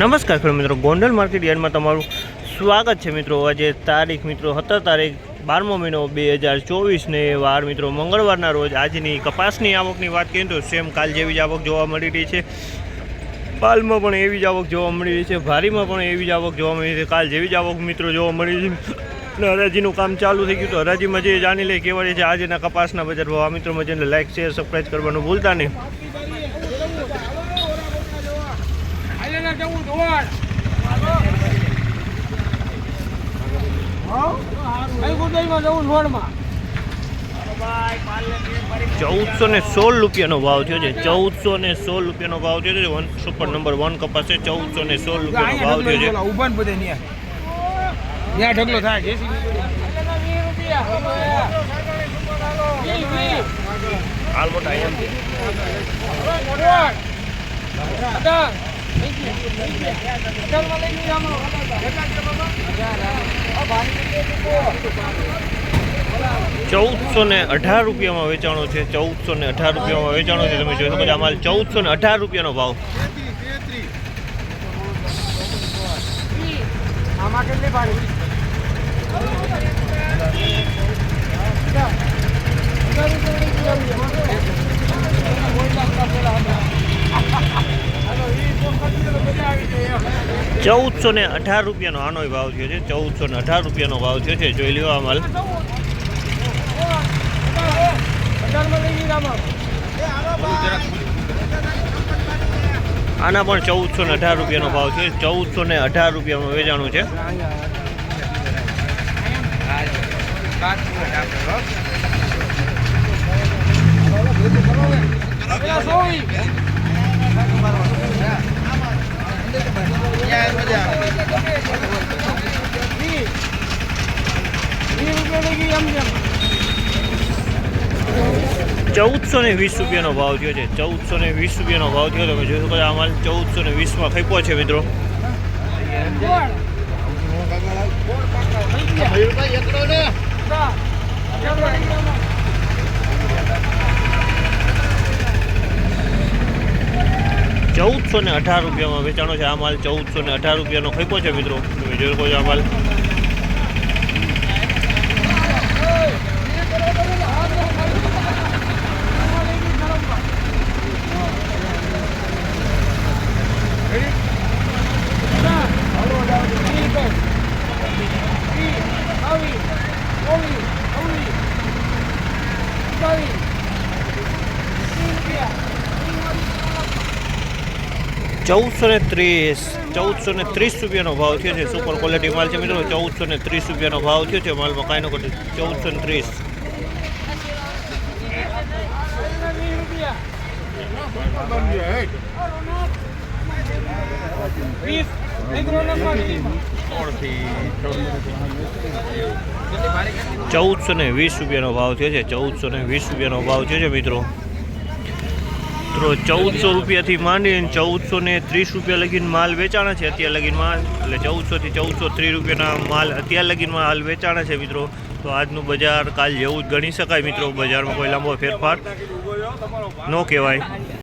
નમસ્કાર ખેડૂત મિત્રો, ગોંડલ માર્કેટ યાર્ડમાં તમારું સ્વાગત છે મિત્રો. આજે તારીખ મિત્રો, સત્તર તારીખ, બારમો મહિનો બે હજાર ચોવીસને વાર મિત્રો, મંગળવારના રોજ આજની કપાસની આવકની વાત કરીએ તો સેમ કાલ જેવી જ આવક જોવા મળી રહી છે. પાલમાં પણ એવી જ આવક જોવા મળી રહી છે. ભારીમાં પણ એવી જ આવક જોવા મળી રહી છે. કાલ જેવી જ આવક મિત્રો જોવા મળી છે. અને હરાજીનું કામ ચાલુ થઈ ગયું તો હરાજીમાં જે જાણી લે કેવા છે, આજના કપાસના બજાર ભાવ. આ મિત્રો મજાને લાઈક શેર સબસ્ક્રાઈબ કરવાનું ભૂલતા નહીં. જવું ચૌદસો ને સોળ રૂપિયાનો ભાવ થયો છે. ચૌદસો ને સોળ રૂપિયાનો ભાવ થયો છે. વન સુપર નંબર વન કપાસ છે ચૌદસો ને સોળ રૂપિયાનો ભાવ થયો છે. ઊભા બધે ન્યા. ન્યા ઢગલો થાય છે હાલ મોટા અહીંયા ચૌદસો ને અઢાર રૂપિયામાં વેચાણો છે. ચૌદસો ને અઢાર રૂપિયામાં વેચાણો છે. તમે જોઈ શકો છો અમારે ચૌદસો ને અઢાર રૂપિયાનો ભાવ. આમાં કેટલી ચૌદસો ને અઢાર રૂપિયાનો આનો ભાવ થયો છે. ચૌદસો ને અઢાર રૂપિયાનો ભાવ થયો છે. જોઈ લ્યો આ માલ. આના પણ ચૌદસો ને અઢાર રૂપિયાનો ભાવ છે. ચૌદસો ને અઢાર રૂપિયાનું વેચાણું છે. ચૌદસો ને વીસ રૂપિયાનો ભાવ થયો છે. ચૌદસો ને વીસ રૂપિયાનો ભાવ થયો. તમે જોઈ શકો છો આ માલ ચૌદસો ને વીસમાં ખપ્યો છે મિત્રો. ચૌદસો ને અઢાર રૂપિયામાં વેચાણો છે આ માલ. ચૌદસો ને અઢાર રૂપિયાનો ખપ્યો છે મિત્રો. તમે જોઈ શકો છો આ માલ. ચૌદસો ને ત્રીસ, ચૌદસો ને ત્રીસ રૂપિયાનો ભાવ થયો છે. સુપર ક્વોલિટી માલ છે મિત્રો. ચૌદસો ને ત્રીસ રૂપિયાનો ભાવ થયો છે માલમાં. કાંઈ નો ઘટે ચૌદસો ને ત્રીસ. ચૌદસો ને વીસ રૂપિયાનો ભાવ થયો છે. ચૌદસો ને વીસ રૂપિયાનો ભાવ થયો છે મિત્રો. તો ચૌદસો રૂપિયાથી માંડીને ચૌદસો ને ત્રીસ રૂપિયા લગીને માલ વેચાણા છે અત્યાર લગીનમાં એટલે ચૌદસોથી ચૌદસો ત્રીસ રૂપિયાના માલ અત્યાર લગીનમાં હાલ વેચાણા છે મિત્રો. તો આજનું બજાર કાલ જેવું જ ગણી શકાય મિત્રો. બજારમાં કોઈ લાંબો ફેરફાર ન કહેવાય.